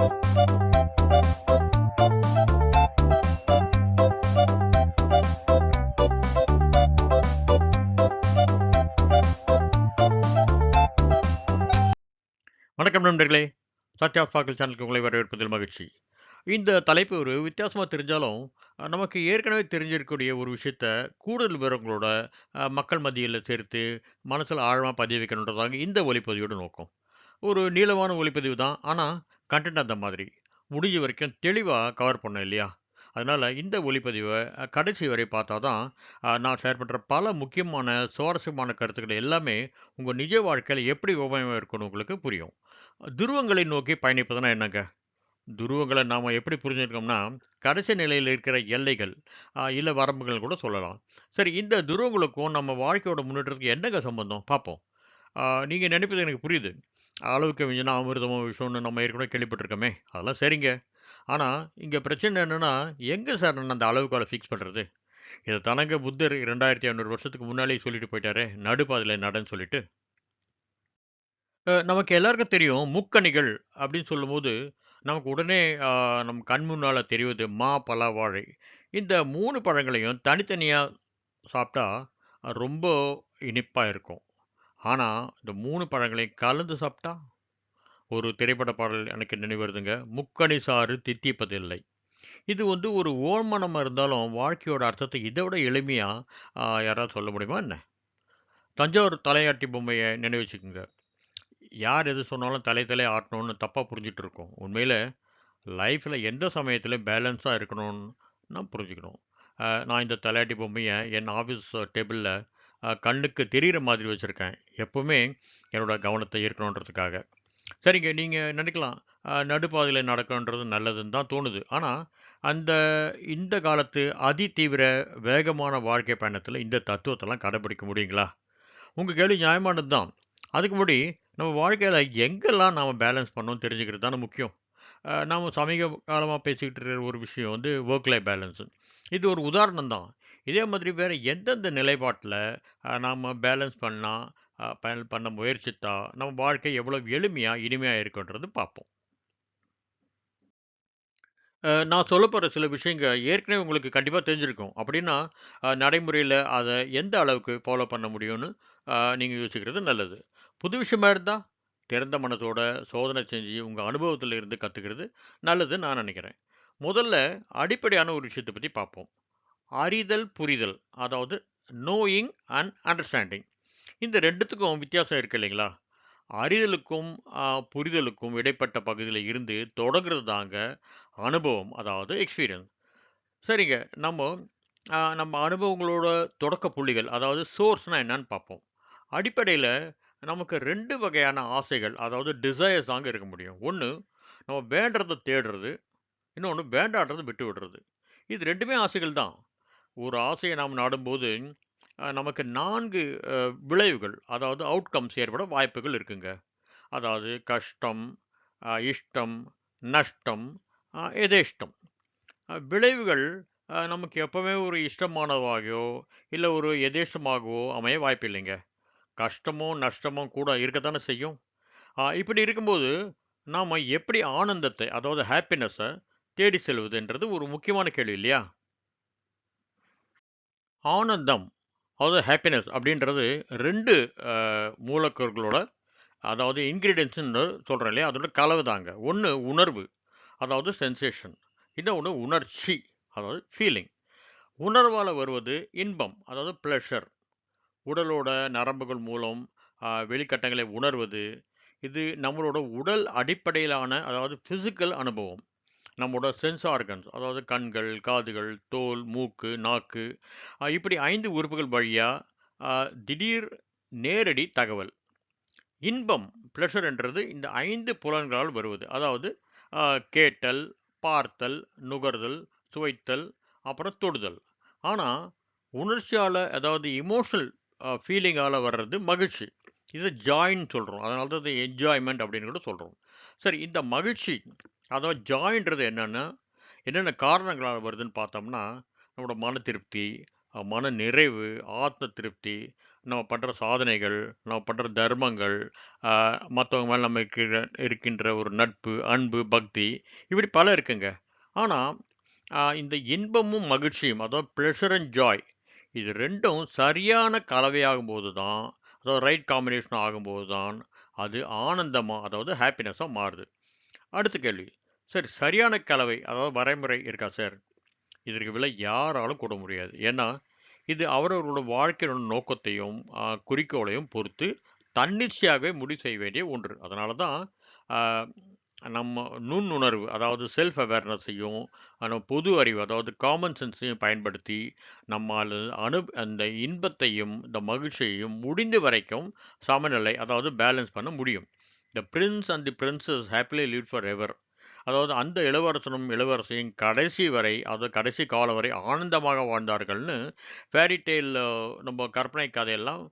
வணக்கம் நண்பர்களே. சத்யா ஸ்பார்க்கல் சேனலுக்கு உங்களை வரவேற்பதில் மகிழ்ச்சி. இந்த தலைப்பு ஒரு வித்தியாசமாக தெரிஞ்சாலும் நமக்கு ஏற்கனவே தெரிஞ்சிருக்கக்கூடிய ஒரு விஷயத்த கூடுதல் விவரங்களோட மக்கள் மத்தியில் சேர்த்து மனசில் ஆழமாக பதிய வைக்கணுன்றதாங்க இந்த ஒளிப்பதிவோட நோக்கம். ஒரு நீளமான ஒளிப்பதிவு தான். ஆனால் கண்டென்ட் அந்த மாதிரி. முடிஞ்ச வரைக்கும் தெளிவாக கவர் பண்ணோம் இல்லையா? அதனால் இந்த ஒளிப்பதிவை கடைசி வரை பார்த்தா தான் நான் ஷேர் பண்ணுற பல முக்கியமான சுவாரஸ்யமான கருத்துக்கள் எல்லாமே உங்கள் நிஜ வாழ்க்கையில் எப்படி உபயோகம் இருக்கணும் உங்களுக்கு புரியும். துருவங்களை நோக்கி பயணிப்பதுனா என்னங்க? துருவங்களை நாம் எப்படி புரிஞ்சுருக்கோம்னா கடைசி நிலையில் இருக்கிற எல்லைகள் இல்லை வரம்புகள் கூட சொல்லலாம். சரி இந்த துருவங்களுக்கும் நம்ம வாழ்க்கையோட முன்னேற்றத்துக்கு என்னங்க சம்பந்தம்? பார்ப்போம். நீங்கள் நினைப்பது எனக்கு புரியுது. அளவுக்கு மிஞ்சினா அமிர்தமோ விஷம்னு நம்ம ஏற்கனவே கேள்விப்பட்டிருக்கோமே. அதெல்லாம் சரிங்க. ஆனால் இங்கே பிரச்சனை என்னென்னா எங்கே சார் நான் அந்த அளவுக்கால ஃபிக்ஸ் பண்ணுறது இதை தனங்க புத்தர் ரெண்டாயிரத்தி ஐநூறு வருஷத்துக்கு முன்னாலேயே சொல்லிட்டு போயிட்டாரே நடுப்பாதையில் நடன்னு சொல்லிட்டு. நமக்கு எல்லாருக்கும் தெரியும் முக்கணிகள் அப்படின்னு சொல்லும்போது நமக்கு உடனே நம் கண் முன்னால் தெரிவது மா பலா வாழை. இந்த மூணு பழங்களையும் தனித்தனியாக சாப்பிட்டா ரொம்ப இனிப்பாக இருக்கும். ஆனால் இந்த மூணு பழங்களையும் கலந்து சாப்பிட்டா? ஒரு திரைப்பட பாடல் எனக்கு நினைவு வருதுங்க. முக்கணி சாறு தித்திப்பதில்லை இது வந்து ஒரு ஓர்மனமாக இருந்தாலும் வாழ்க்கையோட அர்த்தத்தை இதை விட எளிமையாக யாராவது சொல்ல முடியுமா என்ன? தஞ்சாவூர் தலையாட்டி பொம்மையை நினைவு வச்சுக்கோங்க. யார் எது சொன்னாலும் தலை தலை ஆட்டணும்னு தப்பாக புரிஞ்சிட்டு இருக்கோம். உண்மையில் லைஃப்பில் எந்த சமயத்துலையும் பேலன்ஸாக இருக்கணும்னு நான் புரிஞ்சுக்கணும். நான் இந்த தலையாட்டி பொம்மையை என் ஆஃபீஸ் டேபிளில் கண்ணுக்கு தெரிகிற மாதிரி வச்சுருக்கேன். எப்போவுமே என்னோட கவனத்தை ஈர்க்கணுன்றதுக்காக. சரிங்க நீங்கள் நினைக்கலாம். நடுப்பாதையில் நடக்கணுன்றது நல்லதுன்னு தான் தோணுது. ஆனால் அந்த இந்த காலத்து அதி தீவிர வேகமான வாழ்க்கை பயணத்தில் இந்த தத்துவத்தெல்லாம் கடைபிடிக்க முடியுங்களா? உங்கள் கேள்வி நியாயமானது தான். அதுக்கு முன்னாடி நம்ம வாழ்க்கையில் எங்கெல்லாம் நாம் பேலன்ஸ் பண்ணோம் தெரிஞ்சுக்கிறது தானே முக்கியம். நாம் சமீப காலமாக பேசிக்கிட்டு இருக்கிற ஒரு விஷயம் வந்து ஒர்க் லைஃப் பேலன்ஸு இது ஒரு உதாரணம் தான். இதே மாதிரி வேறு எந்தெந்த நிலைப்பாட்டில் நாம் பேலன்ஸ் பண்ணால் பயன் பண்ண முயற்சித்தா நம்ம வாழ்க்கை எவ்வளோ எளிமையாக இனிமையாக இருக்குன்றது பார்ப்போம். நான் சொல்ல போகிற சில விஷயங்கள் ஏற்கனவே உங்களுக்கு கண்டிப்பாக தெரிஞ்சிருக்கும். அப்படின்னா நடைமுறையில் அதை எந்த அளவுக்கு ஃபாலோ பண்ண முடியும்னு நீங்கள் யோசிக்கிறது நல்லது. புது விஷயமா இருந்தால் திறந்த மனத்தோட சோதனை செஞ்சு உங்கள் அனுபவத்தில் இருந்து கற்றுக்கிறது நல்லதுன்னு நான் நினைக்கிறேன். முதல்ல அடிப்படையான ஒரு விஷயத்தை பற்றி பார்ப்போம். அறிதல் புரிதல் அதாவது நோயிங் அண்ட் அண்டர்ஸ்டாண்டிங் இந்த ரெண்டுத்துக்கும் வித்தியாசம் இருக்கு இல்லைங்களா? அறிதலுக்கும் புரிதலுக்கும் இடைப்பட்ட பகுதியில் இருந்து தொடங்குறது தாங்க அனுபவம் அதாவது எக்ஸ்பீரியன்ஸ் சரிங்க. நம்ம நம்ம அனுபவங்களோட தொடக்க புள்ளிகள் அதாவது சோர்ஸ்னால் என்னன்னு பார்ப்போம். அடிப்படையில் நமக்கு ரெண்டு வகையான ஆசைகள் அதாவது டிசையர்ஸ் தாங்க இருக்க முடியும். ஒன்று நம்ம வேண்டறதை தேடுறது இன்னொன்று வேண்டாடுறது விட்டு விடுறது இது ரெண்டுமே ஆசைகள் தான். ஒரு ஆசையை நாம் நாடும்போது நமக்கு நான்கு விளைவுகள் அதாவது அவுட்கம்ஸ் ஏற்பட வாய்ப்புகள் இருக்குங்க. அதாவது கஷ்டம் இஷ்டம் நஷ்டம் எதேஷ்டம் விளைவுகள் நமக்கு எப்பவுமே ஒரு இஷ்டமானதாகவோ இல்லை ஒரு எதேஷ்டமாகவோ அமைய வாய்ப்பு இல்லைங்க கஷ்டமோ நஷ்டமோ கூட இருக்கத்தானே செய்யும். இப்படி இருக்கும்போது நாம் எப்படி ஆனந்தத்தை அதாவது ஹாப்பினஸை தேடி செல்வதுன்றது ஒரு முக்கியமான கேள்வி இல்லையா? ஆனந்தம் அதாவது ஹாப்பினஸ் அப்படின்றது ரெண்டு மூலக்கர்களோட மூலக்கூறுகளோட அதாவது இன்க்ரீடியன்ஸ்னு சொல்கிறேன் இல்லையா? அதோட கலவு தாங்க. ஒன்று உணர்வு அதாவது சென்சேஷன் இன்னொன்று உணர்ச்சி அதாவது ஃபீலிங் உணர்வால் வருவது இன்பம் அதாவது ப்ளஷர் உடலோட நரம்புகள் மூலம் வெளிக்கட்டங்களை உணர்வது. இது நம்மளோட உடல் அடிப்படையிலான அதாவது ஃபிசிக்கல் அனுபவம். நம்மளோட சென்ஸ் ஆர்கன்ஸ் அதாவது கண்கள் காதுகள் தோல் மூக்கு நாக்கு இப்படி ஐந்து உறுப்புகள் வழியாக திடீர் நேரடி தகவல். இன்பம் ப்ளஷர் என்றது இந்த ஐந்து புலன்களால் வருவது. அதாவது கேட்டல் பார்த்தல் நுகர்தல் சுவைத்தல் அப்புறம் தொடுதல். ஆனால் உணர்ச்சியால் அதாவது இமோஷனல் ஃபீலிங்கால் வர்றது மகிழ்ச்சி. இது ஜாயின்னு சொல்கிறோம் அதனால தான் இது என்ஜாய்மெண்ட் அப்படின்னு கூட சொல்கிறோம் சரி இந்த மகிழ்ச்சி அதாவது ஜாயின்றது என்னென்னா என்னென்ன காரணங்களால் வருதுன்னு பார்த்தோம்னா நம்மளோட மன திருப்தி மன நிறைவு ஆத்ம திருப்தி நம்ம பண்ணுற சாதனைகள் நம்ம பண்ணுற தர்மங்கள் மற்றவங்க மேலே நம்ம இருக்கின்ற ஒரு நட்பு அன்பு பக்தி இப்படி பல இருக்குங்க. ஆனால் இந்த இன்பமும் மகிழ்ச்சியும் அதாவது ப்ளஷர் அண்ட் ஜாய் இது ரெண்டும் சரியான கலவையாகும் போது தான் அதாவது ரைட் காம்பினேஷன் ஆகும்போது தான் அது ஆனந்தமாக அதாவது ஹாப்பினஸாக மாறுது. அடுத்த கேள்வி. சார் சரியான கலவை அதாவது வரைமுறை இருக்கா சார்? இதற்கு விலை யாராலும் கூட முடியாது. ஏன்னா இது அவரவர்களோட வாழ்க்கையோட நோக்கத்தையும் குறிக்கோளையும் பொறுத்து தன்னிச்சையாகவே முடிவு செய்ய வேண்டிய ஒன்று. அதனால தான் நம்ம நுண்ணுணர்வு அதாவது செல்ஃப் அவேர்னஸையும் நம்ம பொது அறிவு அதாவது காமன் சென்ஸையும் பயன்படுத்தி நம்மால் அனு அந்த இன்பத்தையும் இந்த மகிழ்ச்சியையும் முடிந்த வரைக்கும் சமநிலை அதாவது பேலன்ஸ் பண்ண முடியும். The prince and the princess happily lived forever அதாவது அந்த இளவரசனும் இளவரசியும் கடைசி வரை அதாவது கடைசி காலம் வரை ஆனந்தமாக வாழ்ந்தார்கள்னு ஃபேரி டெய்ல் நம்ம கற்பனை கதையெல்லாம்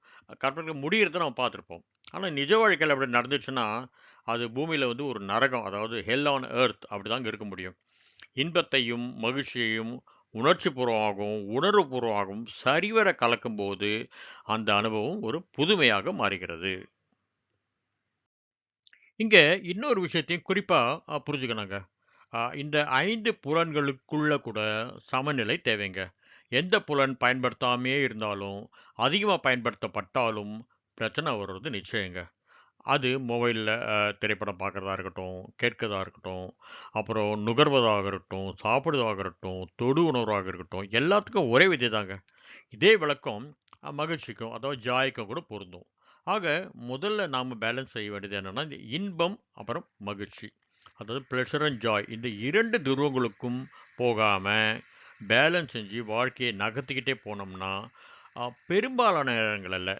கற்பனை முடிகிறத நம்ம பார்த்துருப்போம். ஆனால் நிஜ வாழ்க்கையில் அப்படி நடந்துச்சுன்னா அது பூமியில் வந்து ஒரு நரகம் அதாவது ஹெல் ஆன் எர்த் அப்படி தாங்க இருக்க முடியும். இன்பத்தையும் மகிழ்ச்சியையும் உணர்ச்சி பூர்வமாகவும் உணர்வு பூர்வமாகவும் சரிவர கலக்கும்போது அந்த அனுபவம் ஒரு புதுமையாக மாறுகிறது. இங்கே இன்னொரு விஷயத்தையும் குறிப்பாக புரிஞ்சுக்கணுங்க. இந்த ஐந்து புலன்களுக்குள்ள கூட சமநிலை தேவைங்க. எந்த புலன் பயன்படுத்தாமையே இருந்தாலும் அதிகமாக பயன்படுத்தப்பட்டாலும் பிரச்சனை வர்றது நிச்சயங்க. அது மொபைலில் திரைப்படம் பார்க்குறதா இருக்கட்டும் கேட்கறதா இருக்கட்டும் அப்புறம் நுகர்வதாக இருக்கட்டும் சாப்பிடுவதாக இருக்கட்டும் தொடு உணர்வாக இருக்கட்டும் எல்லாத்துக்கும் ஒரே விதை தாங்க இதே விளக்கம் மகிழ்ச்சிக்கும் அதாவது ஜாய்க்கும் கூட பொருந்தும். ஆக முதல்ல நாம் பேலன்ஸ் செய்ய வேண்டியது என்னென்னா இந்த இன்பம் அப்புறம் மகிழ்ச்சி. அதாவது ப்ளஷர் அண்ட் ஜாய் இந்த இரண்டு துருவங்களுக்கும் போகாமல் பேலன்ஸ் செஞ்சு வாழ்க்கையை நகர்த்திக்கிட்டே போனோம்னா பெரும்பாலான நேரங்களில்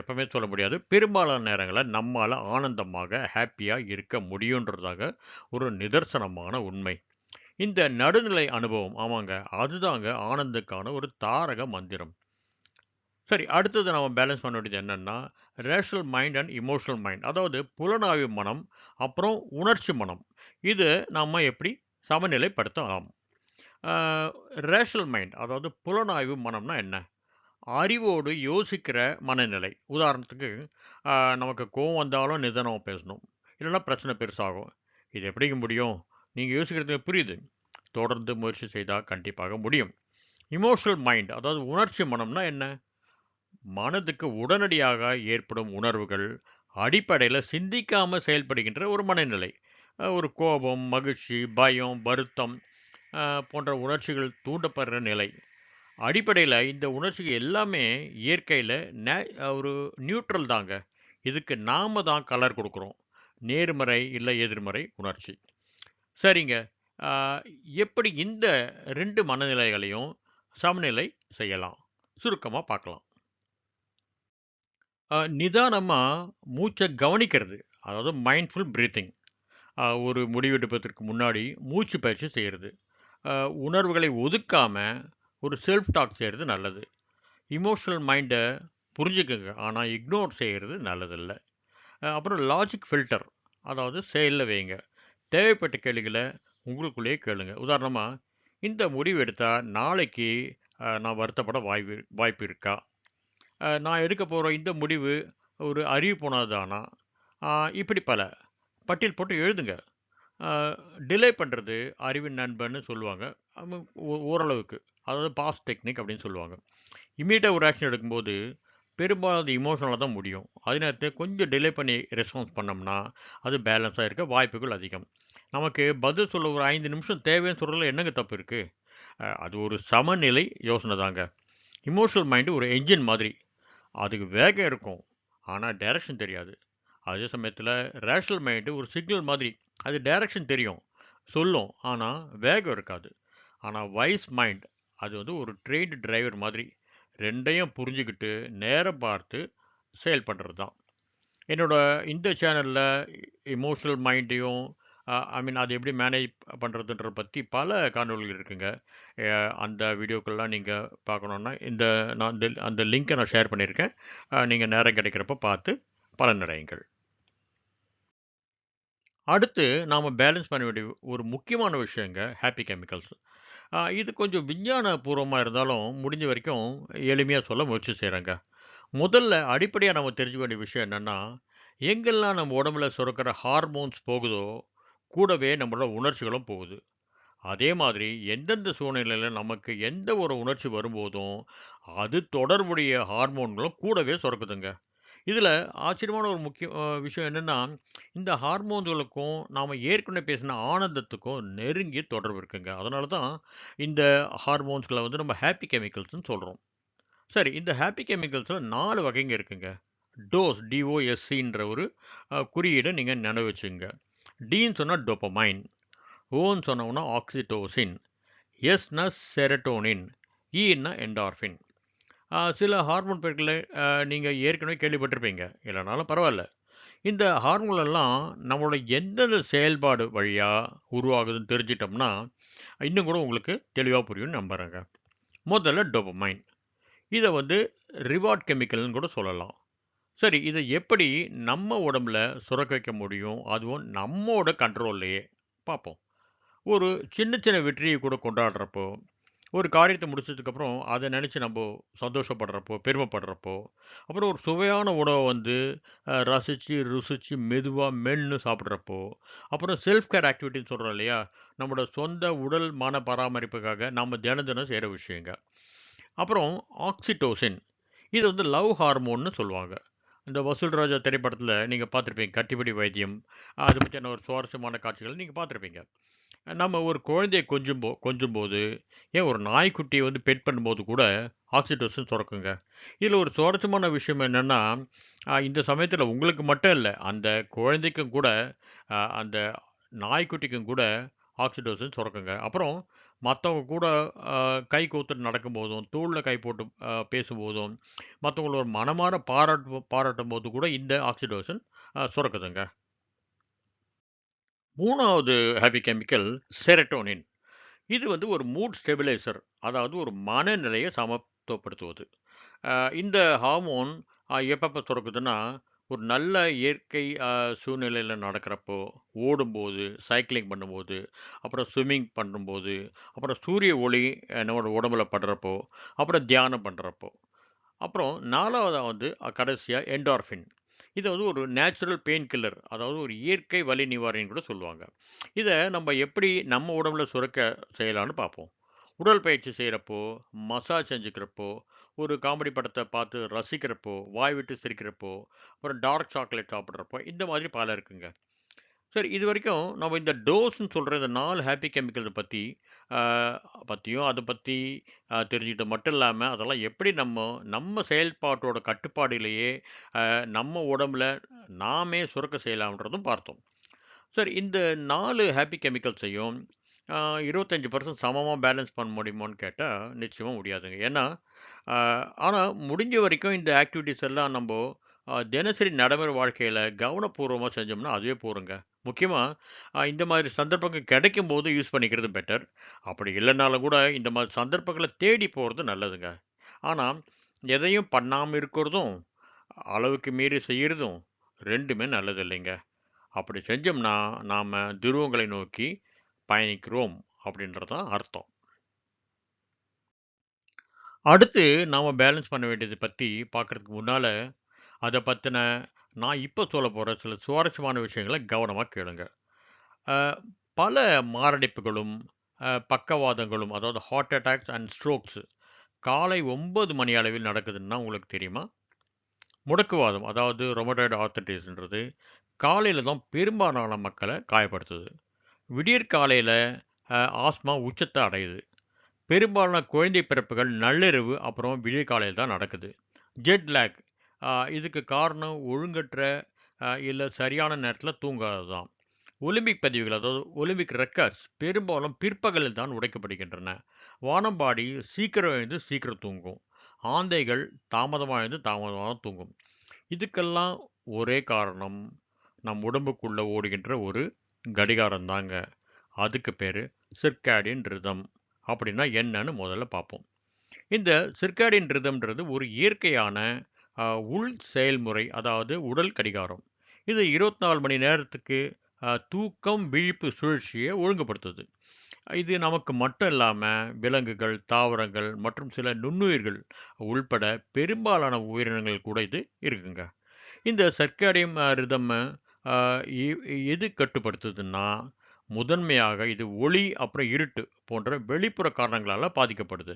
எப்பவுமே சொல்ல முடியாது பெரும்பாலான நேரங்களில் நம்மால் ஆனந்தமாக ஹாப்பியாக இருக்க முடியுன்றதாக ஒரு நிதர்சனமான உண்மை. இந்த நடுநிலை அனுபவம் ஆமாங்க அதுதாங்க ஆனந்துக்கான ஒரு தாரக மந்திரம். சரி அடுத்தது நம்ம பேலன்ஸ் பண்ண வேண்டியது என்னென்னா rational mind and emotional mind அதாவது புலனாய்வு மனம் அப்புறம் உணர்ச்சி மனம். இது நம்ம எப்படி சமநிலைப்படுத்தலாம்? ரேஷனல் மைண்ட் அதாவது புலனாய்வு மனம்னா என்ன? அறிவோடு யோசிக்கிற மனநிலை. உதாரணத்துக்கு நமக்கு கோவம் வந்தாலும் நிதானமாக பேசணும். இல்லைன்னா பிரச்சனை பெருசாகும். இது எப்படிங்க முடியும்? நீங்கள் யோசிக்கிறது புரியுது. தொடர்ந்து முயற்சி செய்தால் கண்டிப்பாக முடியும். இமோஷனல் மைண்ட் அதாவது உணர்ச்சி மனம்னா என்ன? மனதுக்கு உடனடியாக ஏற்படும் உணர்வுகள் அடிப்படையில் சிந்திக்காமல் செயல்படுகின்ற ஒரு மனநிலை. ஒரு கோபம் மகிழ்ச்சி பயம் வருத்தம் போன்ற உணர்ச்சிகள் தூண்டப்படுற நிலை. அடிப்படையில் இந்த உணர்ச்சிகள் எல்லாமே இயற்கையில் நே ஒரு நியூட்ரல் தாங்க. இதுக்கு நாம தான் கலர் கொடுக்குறோம். நேர்மறை இல்லை எதிர்மறை உணர்ச்சி. சரிங்க. எப்படி இந்த ரெண்டு மனநிலைகளையும் சமநிலை செய்யலாம்? சுருக்கமாக பார்க்கலாம். நிதானமாக மூச்சை கவனிக்கிறது. அதாவது மைண்ட்ஃபுல் பிரீத்திங் ஒரு முடிவெடுப்பதற்கு முன்னாடி மூச்சு பயிற்சி செய்கிறது உணர்வுகளை ஒதுக்காமல் ஒரு செல்ஃப் டாக் செய்கிறது நல்லது. இமோஷனல் மைண்டை புரிஞ்சுக்கோங்க. ஆனால் இக்னோர் செய்கிறது நல்லதில்லை. அப்புறம் லாஜிக் ஃபில்டர் அதாவது செயலில் வைங்க. தேவைப்பட்ட கேள்விகளை உங்களுக்குள்ளேயே கேளுங்க. உதாரணமாக இந்த முடிவு எடுத்தால் நாளைக்கு நான் வருத்தப்பட வாய்ப்பு வாய்ப்பு இருக்கா? நான் எடுக்க போகிற இந்த முடிவு ஒரு அறிவு போனதானா இப்படி பல. பட்டியல் போட்டு எழுதுங்க. டிலே பண்ணுறது அறிவின் நண்பன்னு சொல்லுவாங்க. ஓ- ஓரளவுக்கு. அதாவது பாஸ் டெக்னிக் அப்படின்னு சொல்லுவாங்க. இமீடியட்டாக ஒரு ஆக்ஷன் எடுக்கும்போது பெரும்பாலும் அது இமோஷனலாக தான் முடியும். அதே நேரத்தில் கொஞ்சம் டிலே பண்ணி ரெஸ்பான்ஸ் பண்ணோம்னா அது பேலன்ஸாக இருக்க வாய்ப்புகள் அதிகம். நமக்கு பதில் சொல்ல ஒரு ஐந்து நிமிஷம் தேவைன்னு சொல்கிறதுல என்னங்க தப்பு இருக்குது அது ஒரு சமநிலை யோசனை தாங்க இமோஷனல் மைண்டு ஒரு என்ஜின் மாதிரி. அதுக்கு வேகம் இருக்கும். ஆனால் டைரக்ஷன் தெரியாது. அதே சமயத்தில் ரேஷனல் மைண்டு ஒரு சிக்னல் மாதிரி. அது டைரக்ஷன் தெரியும். சொல்லும். ஆனால் வேகம் இருக்காது. ஆனால் வைஸ் மைண்ட் அது வந்து ஒரு ட்ரெயின்டு டிரைவர் மாதிரி. ரெண்டையும் புரிஞ்சுக்கிட்டு நேரம் பார்த்து செயல்படுறது தான் என்னோடய இந்த சேனலில் இமோஷனல் மைண்டையும் ஐ மீன் அது எப்படி மேனேஜ் பண்ணுறதுன்ற பற்றி பல காணொலிகள் இருக்குங்க. அந்த வீடியோக்கள்லாம் நீங்கள் பார்க்கணுன்னா இந்த நான் அந்த லிங்க்கை நான் ஷேர் பண்ணியிருக்கேன். நீங்கள் நேரம் கிடைக்கிறப்ப பார்த்து பலனடையுங்கள். அடுத்து நாம் பேலன்ஸ் பண்ண வேண்டிய ஒரு முக்கியமான விஷயங்க ஹாப்பி கெமிக்கல்ஸ். இது கொஞ்சம் விஞ்ஞான பூர்வமாக இருந்தாலும் முடிஞ்ச வரைக்கும் எளிமையாக சொல்ல முயற்சி செய்கிறேங்க முதல்ல அடிப்படையாக நம்ம தெரிஞ்சுக்க வேண்டிய விஷயம் என்னென்னா எங்கெல்லாம் நம்ம உடம்புல சுரக்கிற ஹார்மோன்ஸ் போகுதோ, கூடவே நம்மளோட உணர்ச்சிகளும் போகுது. அதே மாதிரி எந்தெந்த சூழ்நிலையில் நமக்கு எந்த ஒரு உணர்ச்சி வரும்போதும், அது தொடர்புடைய ஹார்மோன்களும் கூடவே சுரக்குதுங்க. இதில் ஆச்சரியமான ஒரு முக்கிய விஷயம் என்னென்னா இந்த ஹார்மோன்களுக்கும் நாம் ஏற்கனவே பேசின ஆனந்தத்துக்கும் நெருங்கிய தொடர்பு இருக்குங்க. அதனால தான் இந்த ஹார்மோன்ஸ்களை வந்து நம்ம ஹாப்பி கெமிக்கல்ஸ்னு சொல்கிறோம் சரி, இந்த ஹாப்பி கெமிக்கல்ஸில் நாலு வகைங்க இருக்குங்க. டோஸ் டிஓஎஸ்சின்ற ஒரு குறியீடை நீங்கள் நினைவு வச்சுங்க டின்னு சொன்னால் டோபமைன், ஓன்னு சொன்னோம்னா ஆக்சிடோசின் எஸ்னா செரட்டோனின், ஈன்னா என்டார்ஃபின். சில ஹார்மோன் பேர்களை நீங்கள் ஏற்கனவே கேள்விப்பட்டிருப்பீங்க. இல்லைனாலும் பரவாயில்ல இந்த ஹார்மோன்லாம் நம்மளோட எந்தெந்த செயல்பாடு வழியாக உருவாகுதுன்னு தெரிஞ்சுட்டோம்னா, இன்னும் கூட உங்களுக்கு தெளிவாக புரியும்னு நம்புறேங்க. முதல்ல டோபமைன். இதை வந்து ரிவார்ட் கெமிக்கல்னு கூட சொல்லலாம். சரி, இதை எப்படி நம்ம உடம்புல சுரக்க வைக்க முடியும்? அதுவும் நம்மோட கண்ட்ரோல்லையே பார்ப்போம். ஒரு சின்ன சின்ன வெற்றியை கூட கொண்டாடுறப்போ, ஒரு காரியத்தை முடிச்சதுக்கப்புறம் அதை நினச்சி நம்ம சந்தோஷப்படுறப்போ, பெருமைப்படுறப்போ, அப்புறம் ஒரு சுவையான உணவை வந்து ரசித்து ருசித்து ருசிச்சு, மெதுவா மென்னு சாப்பிட்றப்போ அப்புறம் செல்ஃப் கேர் ஆக்டிவிட்டின்னு சொல்கிறோம் இல்லையா? நம்மளோட சொந்த உடல், மன பராமரிப்புக்காக நாம் தினம் தினம் செய்கிற விஷயங்க. அப்புறம் ஆக்சிடோசின் இது வந்து லவ் ஹார்மோன்னு சொல்லுவாங்க. இந்த வசூல் ராஜா திரைப்படத்தில் நீங்கள் பார்த்துருப்பீங்க கட்டிப்புடி வைத்தியம். அது பற்றியான ஒரு சுவாரஸ்யமான காட்சிகள் நீங்கள் பார்த்துருப்பீங்க நம்ம ஒரு குழந்தைய கொஞ்சும்போ கொஞ்சும்போது, ஏன் ஒரு நாய்க்குட்டியை வந்து பெட் பண்ணும்போது கூட ஆக்சிடோசன் சுரக்குங்க. இதில் ஒரு சுவாரஸ்யமான விஷயம் என்னென்னா இந்த சமயத்தில் உங்களுக்கு மட்டும் இல்லை அந்த குழந்தைக்கும் கூட, அந்த நாய்க்குட்டிக்கும் கூட ஆக்சிடோசன் சுரக்குங்க. அப்புறம் மற்றவங்க கூட கை கோத்துட்டு நடக்கும்போதும், தோள்ல கை போட்டு பேசும்போதும், மற்றவங்களோட மனமான பாராட்டு பாராட்டும் போது கூட இந்த ஆக்ஸிடோசின் சுரக்குதுங்க. மூணாவது ஹாப்பி கெமிக்கல் செரட்டோனின். இது வந்து ஒரு மூட் ஸ்டெபிலைசர். அதாவது ஒரு மனநிலையை சமத்துவப்படுத்துவது. இந்த ஹார்மோன் எப்பப்போ சுரக்குதுன்னா, ஒரு நல்ல இயற்கை சூழ்நிலையில் நடக்கிறப்போ, ஓடும்போது, சைக்கிளிங் பண்ணும்போது, அப்புறம் ஸ்விம்மிங் பண்ணும்போது, அப்புறம் சூரிய ஒளி நம்மளோட உடம்புல படுறப்போ, அப்புறம் தியானம் பண்ணுறப்போ அப்புறம் நாலாவதாக வந்து கடைசியாக என்டார்ஃபின். இது வந்து ஒரு நேச்சுரல் பெயின் கில்லர். அதாவது ஒரு இயற்கை வலி நிவாரணின்னு கூட சொல்லுவாங்க. இதை நம்ம எப்படி நம்ம உடம்புல சுரக்க செய்யலான்னு பார்ப்போம். உடல் பயிற்சி செய்கிறப்போ மசாஜ் செஞ்சுக்கிறப்போ, ஒரு காமெடி படத்தை பார்த்து ரசிக்கிறப்போ, வாய் விட்டு சிரிக்கிறப்போ, அப்புறம் டார்க் சாக்லேட் சாப்பிட்றப்போ இந்த மாதிரி பல இருக்குங்க. சரி, இதுவரைக்கும் நம்ம இந்த டோஸ்ன்னு சொல்கிற இந்த நாலு ஹாப்பி கெமிக்கல்ஸை பற்றி பற்றியும் அதை பற்றி தெரிஞ்சுக்கிட்டு மட்டும் இல்லாமல் அதெல்லாம் எப்படி நம்ம நம்ம செயல்பாட்டோட கட்டுப்பாடுலேயே நம்ம உடம்புல நாமே சுரக்க செய்யலாம்ன்றதும் பார்த்தோம். சரி, இந்த நாலு ஹேப்பி கெமிக்கல்ஸையும் இருபத்தஞ்சி பர்சன்ட் சமமாக பேலன்ஸ் பண்ண முடியுமான்னு கேட்டால் நிச்சயமாக முடியாதுங்க. ஏன்னா, ஆனால் முடிஞ்ச வரைக்கும் இந்த ஆக்டிவிட்டீஸ் எல்லாம் நம்ம தினசரி நடைமுறை வாழ்க்கையில் கவனப்பூர்வமாக செஞ்சோம்னா அதுவே போதுங்க. முக்கியமாக இந்த மாதிரி சந்தர்ப்பங்கள் கிடைக்கும் போது யூஸ் பண்ணிக்கிறது பெட்டர். அப்படி இல்லைனாலும் கூட இந்த மாதிரி சந்தர்ப்பங்களை தேடி போகிறது நல்லதுங்க. ஆனால் எதையும் பண்ணாமல் இருக்கிறதும், அளவுக்கு மீறி செய்கிறதும் ரெண்டுமே நல்லது இல்லைங்க. அப்படி செஞ்சோம்னா, நாம் துருவங்களை நோக்கி பயணிக்கிறோம் அப்படின்றது தான் அர்த்தம். அடுத்து நாம் பேலன்ஸ் பண்ண வேண்டியதை பற்றி பார்க்கறதுக்கு முன்னால் அதை பற்றின நான் இப்போ சொல்ல போகிற சில சுவாரஸ்யமான விஷயங்களை கவனமாக கேளுங்க. பல மாரடைப்புகளும், பக்கவாதங்களும் அதாவது ஹார்ட் அட்டாக்ஸ் அண்ட் ஸ்ட்ரோக்ஸ் காலை ஒம்பது மணி அளவில் நடக்குதுன்னா உங்களுக்கு தெரியுமா? முடக்குவாதம் அதாவது ரொமடாய்டு ஆர்த்ரைட்டிஸ்ன்றது காலையில் தான் பெரும்பாலான மக்களை காயப்படுத்துது. விடியற் காலையில் ஆஸ்மா உச்சத்தை அடையுது. பெரும்பாலான குழந்தை பிறப்புகள் நள்ளிரவு அப்புறம் விடிய காலையில் தான் நடக்குது. ஜெட் லேக் இதுக்கு காரணம் ஒழுங்கற்ற இல்லை சரியான நேரத்தில் தூங்காதது தான். ஒலிம்பிக் பதிவுகள் அதாவது ஒலிம்பிக் ரெக்கர்ஸ் பெரும்பாலும் பிற்பகலில் தான் உடைக்கப்படுகின்றன. வானம்பாடி சீக்கிரம் எழுந்து சீக்கிரம் தூங்கும். ஆந்தைகள் தாமதமாக எழுந்து தாமதமாக தூங்கும். இதுக்கெல்லாம் ஒரே காரணம், நம் உடம்புக்குள்ளே ஓடுகின்ற ஒரு கடிகாரம் தாங்க. அதுக்கு பேர் சிர்காடியன் ரிதம். அப்படின்னா என்னன்னு முதல்ல பார்ப்போம். இந்த சிர்காடியன் ரிதம்ன்றது ஒரு இயற்கையான உள் செயல்முறை. அதாவது உடல் கடிகாரம். இது 24 மணி நேரத்துக்கு தூக்கம், விழிப்பு சுழற்சியை ஒழுங்குபடுத்துது. இது நமக்கு மட்டும் இல்லாமல் விலங்குகள், தாவரங்கள் மற்றும் சில நுண்ணுயிர்கள் உள்பட பெரும்பாலான உயிரினங்கள் கூட இது இருக்குங்க. இந்த சர்க்காடியம் ரிதம் எது கட்டுப்படுத்துதுன்னா, முதன்மையாக இது ஒளி, அப்புறம் இருட்டு போன்ற வெளிப்புற காரணங்களால் பாதிக்கப்படுது.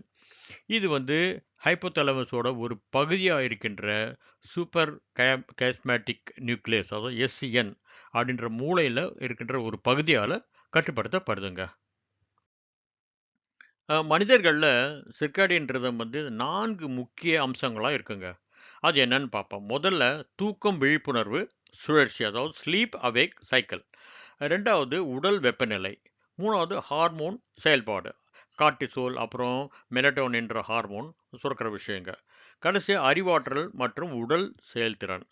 இது வந்து ஹைப்போதலமஸோட ஒரு பகுதியாக இருக்கின்ற சூப்பர் கயா கியாஸ்மேட்டிக் நியூக்ளியஸ் அதாவது எஸ்சிஎன் அப்படின்ற மூளையில் இருக்கின்ற ஒரு பகுதியால் கட்டுப்படுத்தப்படுதுங்க. மனிதர்களில் மனிதர்கள்ல சிர்காடியன் ரிதம் வந்து நான்கு முக்கிய அம்சங்களாக இருக்குங்க. அது என்னன்னு பார்ப்போம். முதல்ல தூக்கம் விழிப்புணர்வு சுழற்சி அதாவது ஸ்லீப் அவேக் சைக்கிள். ரெண்டாவது உடல் வெப்பநிலை. மூணாவது ஹார்மோன் செயல்பாடு. கார்டிசோல் அப்புறம் மெலட்டோனின்ற ஹார்மோன் சுரக்கிற விஷயங்க. கடைசி அறிவாற்றல் மற்றும் உடல் செயல்திறன்.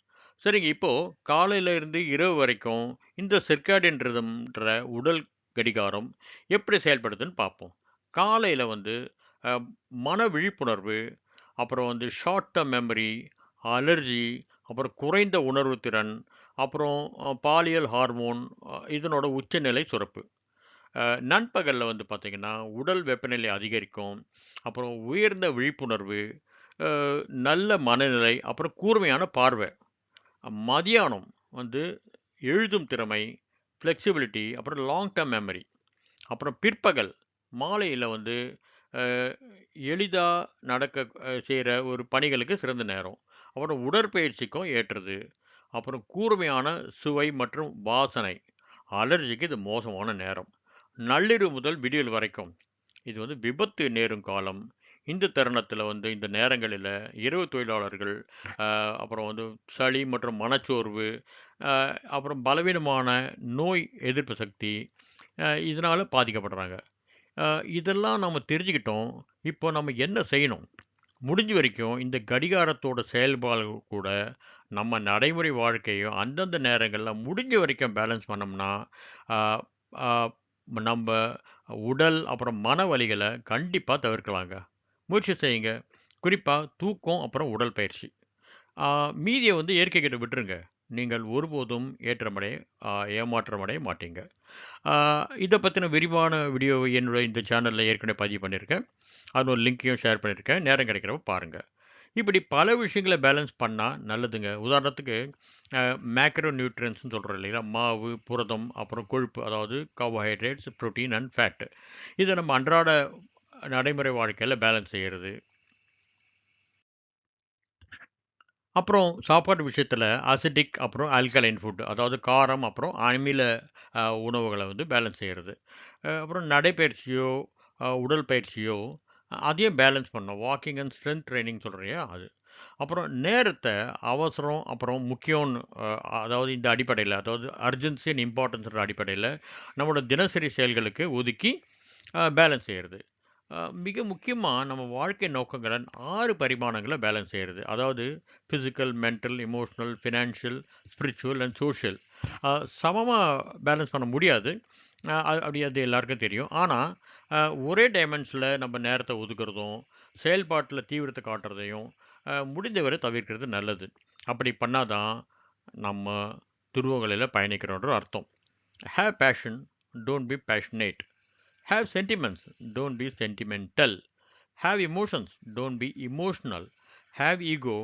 சரிங்க. இப்போது காலையில இருந்து இரவு வரைக்கும் இந்த சிர்காடியன் உடல் கடிகாரம் எப்படி செயல்படுதுன்னு பார்ப்போம். காலையில் வந்து மன விழிப்புணர்வு, அப்புறம் வந்து ஷார்ட் டேர்ம் மெமரி, அலர்ஜி, அப்புறம் குறைந்த உணர்வு திறன், அப்புறம் பாலியல் ஹார்மோன் இதனோட உச்சநிலை சுரப்பு. நண்பகலில் வந்து பார்த்திங்கன்னா உடல் வெப்பநிலை அதிகரிக்கும். அப்புறம் உயர்ந்த விழிப்புணர்வு, நல்ல மனநிலை, அப்புறம் கூர்மையான பார்வை. மதியானம் வந்து எழுதும் திறமை, ஃப்ளெக்சிபிலிட்டி, அப்புறம் லாங் டேர்ம் மெமரி. அப்புறம் பிற்பகல் மாலையில் வந்து எளிதாக நடக்க செய்கிற ஒரு பணிகளுக்கு சிறந்த நேரம். அப்புறம் உடற்பயிற்சிக்கும் ஏற்றது. அப்புறம் கூர்மையான சுவை மற்றும் வாசனை. அலர்ஜிக்கு இது மோசமான நேரம். நள்ளிரவு முதல் விடியல் வரைக்கும். இது வந்து விபத்து நேரும் காலம். இந்த தருணத்தில் வந்து இந்த நேரங்களில் இரவு தொழிலாளர்கள், அப்புறம் வந்து சளி மற்றும் மனச்சோர்வு, அப்புறம் பலவீனமான நோய் எதிர்ப்பு சக்தி, இதனால் பாதிக்கப்படுறாங்க. இதெல்லாம் நம்ம தெரிஞ்சுக்கிட்டோம். இப்போ நம்ம என்ன செய்யணும்? முடிஞ்ச வரைக்கும் இந்த கடிகாரத்தோட செயல்பாடு கூட நம்ம நடைமுறை வாழ்க்கையும் அந்தந்த நேரங்களில் முடிஞ்ச வரைக்கும் பேலன்ஸ் பண்ணோம்னா, நம்ம உடல் அப்புறம் மன வலிகளை கண்டிப்பாக தவிர்க்கலாங்க. முயற்சி செய்யுங்க. குறிப்பாக தூக்கம், அப்புறம் உடற்பயிற்சி. பயிற்சி மீதியை வந்து இயற்கைக்கிட்ட விட்டுருங்க. நீங்கள் ஒருபோதும் ஏற்றமடைய ஏமாற்றமடைய மாட்டீங்க. இதை பற்றின விரிவான வீடியோவை என்னுடைய இந்த சேனலில் ஏற்கனவே பதிவு பண்ணியிருக்கேன். அதோட லிங்க்கையும் ஷேர் பண்ணியிருக்கேன். நேரம் கிடைக்கிறப்ப பாருங்கள் இப்படி பல விஷயங்கள பேலன்ஸ் பண்ணால் நல்லதுங்க. உதாரணத்துக்கு மேக்ரோ நியூட்ரியன்ஸ்னு சொல்கிறோம் இல்லைங்களா? மாவு, புரதம், அப்புறம் கொழுப்பு அதாவது கார்போஹைட்ரேட்ஸ், புரோட்டீன் அண்ட் ஃபேட்டு இதை நம்ம அன்றாட நடைமுறை வாழ்க்கையில் பேலன்ஸ் செய்கிறது அப்புறம் சாப்பாடு விஷயத்தில் அசிடிக் அப்புறம் ஆல்கலைன் ஃபுட் அதாவது காரம் அப்புறம் அமில உணவுகளை வந்து பேலன்ஸ் செய்கிறது அப்புறம் நடைப்பயிற்சியோ, உடல் பயிற்சியோ அதையும் பேலன்ஸ் பண்ணணும். வாக்கிங் அண்ட் ஸ்ட்ரென்த் ட்ரைனிங் சொல்றோம் அது. அப்புறம் நேரத்தை அவசரம், அப்புறம் முக்கியம்னு அதாவது இந்த அடிப்படையில் அதாவது அர்ஜென்சி அண்ட் இம்பார்ட்டன்ஸ்ன்ற அடிப்படையில் நம்மளோட தினசரி செயல்களுக்கு ஒதுக்கி பேலன்ஸ் செய்கிறது மிக முக்கியமாக நம்ம வாழ்க்கை நோக்கங்களை ஆறு பரிமாணங்களை பேலன்ஸ் செய்கிறது அதாவது physical mental, emotional financial, spiritual and social. சமமாக பேலன்ஸ் பண்ண முடியாது. அப்படி அது எல்லாருக்கும் தெரியும். ஆனால் ஒரே டைமென்ஷனில் நம்ம நேரத்தை ஒதுக்குறதும், செயல்பாட்டில் தீவிரத்தை காட்டுறதையும் முடிந்தவரை தவிர்க்கிறது நல்லது. அப்படி பண்ணால் தான் நம்ம துருவங்களில் பயணிக்கிறோன்ற அர்த்தம். Have passion, don't be passionate. Have sentiments don't be sentimental have emotions, don't be emotional have ego,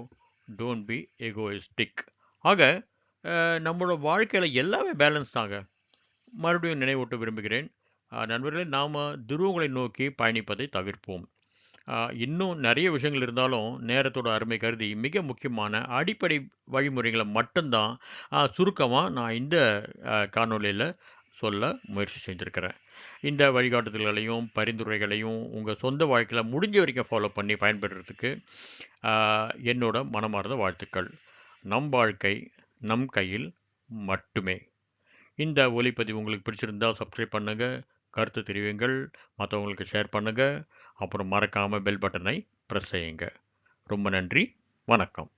don't be egoistic. ஆக நம்மளோட வாழ்க்கையில் எல்லாமே பேலன்ஸ் தாங்க. மறுபடியும் நினைவூட்ட விரும்புகிறேன். நண்பர்களே நாம் துருவங்களை நோக்கி பயணிப்பதை தவிர்ப்போம். இன்னும் நிறைய விஷயங்கள் இருந்தாலும், நேரத்தோட அருமை கருதி மிக முக்கியமான அடிப்படை வழிமுறைகளை மட்டும்தான் சுருக்கமாக நான் இந்த காணொலியில் சொல்ல முயற்சி செஞ்சுருக்கிறேன் இந்த வழிகாட்டுதல்களையும், பரிந்துரைகளையும் உங்கள் சொந்த வாழ்க்கையில் முடிஞ்ச வரைக்கும் ஃபாலோ பண்ணி பயன்படுறதுக்கு என்னோட மனமார்ந்த வாழ்த்துக்கள். நம் வாழ்க்கை நம் கையில் மட்டுமே. இந்த ஒலிப்பதிவு உங்களுக்கு பிடிச்சிருந்தா சப்ஸ்கிரைப் பண்ணுங்கள் கருத்து தெரிவிங்கள் மற்றவங்களுக்கு ஷேர் பண்ணுங்கள் அப்புறம் மறக்காமல் பெல் பட்டனை ப்ரெஸ் செய்யுங்க. ரொம்ப நன்றி. வணக்கம்.